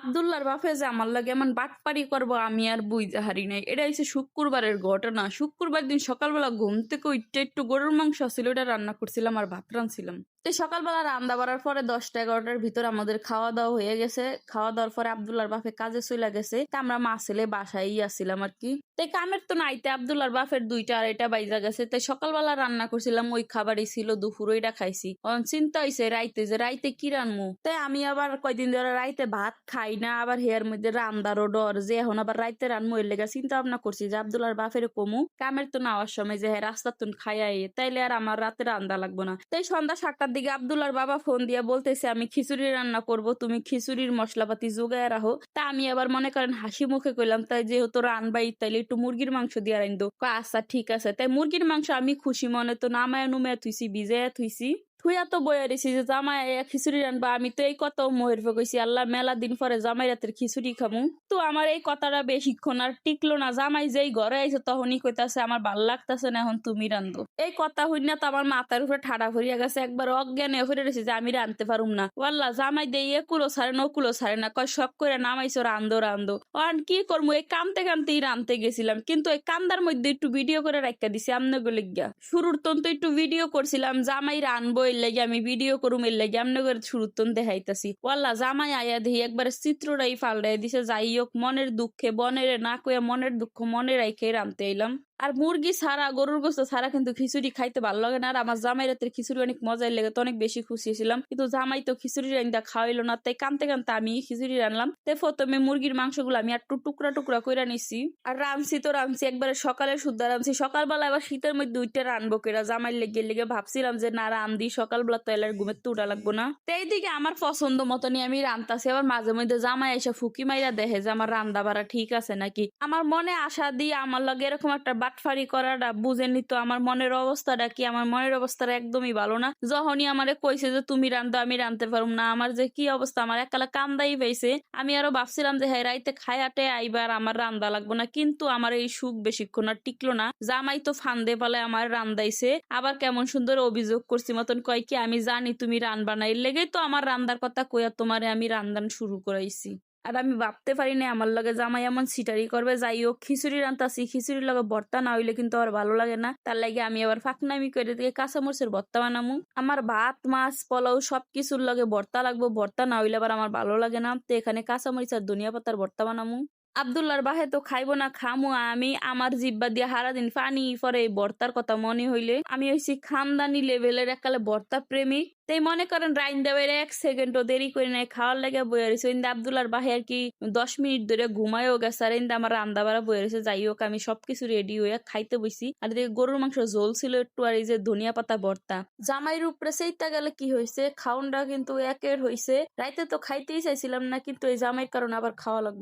আবদুল্লাহর বাপে যে আমার লাগে এমন বাটপারি করব, আমি আর বুঝতে হারি নাই। এটা হচ্ছে শুক্রবারের ঘটনা। শুক্রবার দিন সকালবেলা ঘুম থেকে ওইটা একটু গরুর মাংস ছিল ওটা রান্না করছিলাম আর ভাত রানছিলাম তো সকালবেলা রান্না বাড়ার পরে দশটা এগারোটার ভিতরে আমাদের খাওয়া দাওয়া হয়ে গেছে। খাওয়া দাওয়ার পরে আবদুল্লাহর বাপে কাজে চলে গেছে। তা আমরা মা ছেলে বাসায় আসছিলাম আর কি। তাই কামের তো নাইতে আবদুল্লাহর বাপের দুইটা আড়াইটা বাইজা গেছে। তাই সকালবেলা রান্না করছিলাম, ওই খাবারই ছিল, দুপুর ওইটা খাইছি। অন চিন্তা হয়েছে রাইতে যে রাইতে কি রানমু তাই আমি আবার কয়দিন ধরে রাইতে ভাত খাই না, আবার হেয়ার মধ্যে রান্দারও ডর যে এখন আবার রাইতে রানমু এর লেগে চিন্তা ভাবনা করছি যে আবদুল্লাহর বাপের কমু। কামের তো নেওয়ার সময় যে হ্যাঁ রাস্তার তুন খাইয়াই তাইলে আর আমার রাতে রান্দা লাগবো না। তাই সন্ধ্যা সাতটার দিকে আবদুল্লার বাবা ফোন দিয়ে বলতেছে, আমি খিচুড়ি রান্না করব, তুমি খিচুড়ির মশলাপাতি যোগায় রাখো। তা আমি আবার মনে করেন হাসি মুখে কইলাম, তাই যেহেতু রানবাই, তাইলে একটু মুরগির মাংস দিয়ে দো। আচ্ছা ঠিক আছে। তাই মুরগির মাংস আমি খুশি, মনে তো নামায় নুমায় থুইছি বিজায় থুইছি। থুইয়া তো বইয়া দিছি যে জামাই খিচুড়ি রানবা, আমি তো এই কত মহের কইছি আল্লাহ মেলা দিন পরে জামাই রাতের খিচুড়ি খামু। তো আমার এই কথাটা বেশিক্ষণ আর টিকলো না, জামাই যেই ঘরে আইছে তখনই কইতাছে, আমার ভালো লাগতাছে না, এখন তুমি রান্ধো। এই কথা হই না তো আমার মাথার উপরে ঠাড়া ভরিয়া গেছে, একবার অজ্ঞানে হয়ে রয়েছে যে আমি রানতে পারুম না। ওয়াল্লা, জামাই দেই একুলো সারে না ওকুলো সারে না, কয়, শখ করে নামাইছো, রান্ধো রান্ধো। আর কি করব এই কামতে কামতেই রানতে গেছিলাম, কিন্তু এই কান্দার মধ্যে একটু ভিডিও করে রাখা দিছি আমনে গলে গিয়া শুরুর তন তো একটু ভিডিও করছিলাম, জামাই রানবো এর লাগে আমি ভিডিও করুম এর লাগে আমনগর করে শুরুর তন দেখাইতাছি। ওয়াল্লা জামাই আয়া দেহি একবার চিত্রটাই ফালটাই দিছে, যাই হোক মনের দুঃখে, বনের না কয়ে মনের দুঃখ মনে রাইখে রামতে এলাম আর মুরগি ছাড়া, গরুর গোস্ত ছাড়া কিন্তু খিচুড়ি খাইতে ভালো লাগে না। আর আমার জামাই রাতের খিচুড়ি অনেক মজাই লেগে, তো অনেক বেশি খুশি ছিলাম কিন্তু জামাই তো খিচুড়ি রান্দা খাওয়াইলো না, তাই কানতে কানতে আমি খিচুড়ি রানলাম। তাই প্রথমে মুরগির মাংসগুলো আমি একটু টুকরা টুকরা করে নিছি। আর রানছি তো রানছি একবারে সকালে শুদ্ধ রানছি সকালবেলা আবার শীতের মধ্যে দুইটা রানবো কেরা জামাই লেগে লেগে ভাবছিলাম যে, না রান্ধি সকালবেলা তো এলার ঘুমের তো উঠা লাগবো না। তো এইদিকে আমার পছন্দ মতনই আমি রান্তাছি আবার মাঝে মধ্যে জামাই এসে ফুকি মাইরা দেখে যে, আমার রান্দা বাড়া ঠিক আছে নাকি? আমার মনে আশা দিয়ে আমার লগে এরকম একটা বাটফারি করাটা বুঝেনি তো আমার মনের অবস্থাটা কি? আমার মনের অবস্থাটা একদমই ভালো না। যখনই আমারে কইছে যে, তুমি রান্ধো আমি রানতে পারুম না। আমার যে কি অবস্থা? আমার একালা কান্দাই পাইছে। আমি আরও ভাবছিলাম যে হ্যাঁ রাইতে খায়াটে আইবার আমার রান্দা লাগবো না। কিন্তু আমার এই সুখ বেশিক্ষণ আর টিকলো না। জামাই তো ফান্দে পালে আমার রান্দাইছে আবার কেমন সুন্দর অভিযোগ করছি মতন কয় কি, আমি জানি তুমি রানবা না। এর লেগেই তো আমার রান্দার কথা কইয়া তোমারে আমি রান্দান শুরু করাইছি। আর আমি ভাবতে পারি না আমার লগে জামাই এমন সিটারি করবে, যাই হোক, খিচুড়ি রান্তাছি, খিচুড়ির লগে ভর্তা না হইলে কিন্তু আর ভালো লাগে না। তার লাগে আমি আবার ফাঁকনামি করে দিয়ে কাঁচামরিচের ভর্তা বানামু। আমার ভাত, মাছ, পোলাও সব কিছুর লগে ভর্তা লাগবো, ভর্তা না হইলে আবার আমার ভালো লাগে না। তো এখানে কাঁচামরিচ আর ধনিয়া পাতার ভর্তা বানামু। আবদুল্লার বাহে তো খাইবো না, খামু আমি। আমার জিব্বা দিয়ে হারাদিন পানি পরে এই ভর্তার কথা মনে হইলে আমি হইছি খানদানি লেভেলের এককালে ভর্তা প্রেমিক। তাই মনে করেন রাইন দেবের এক সেকেন্ডও দেরি করে নাই, খাওয়ার লাগে বয়ে রয়েছে ইন্দা আবদুল্লার বাহে আর কি দশ মিনিট ধরে ঘুমায়ও গেছে, আর ইন্দা আমার রান্দা বাড়া বয়ে রয়েছে যাই হোক, আমি সবকিছু রেডি হয়ে খাইতে বসি আর এদিকে গরুর মাংস ঝোল ছিল একটু, আর এই যে ধনিয়া পাতা ভর্তা জামাইয়ের উপরে সেইটা গেলে কি হয়েছে খাউনটা কিন্তু একের হয়েছে রাইতে তো খাইতেই চাইছিলাম না, কিন্তু এই জামাইয়ের কারণে আবার খাওয়া লাগবে।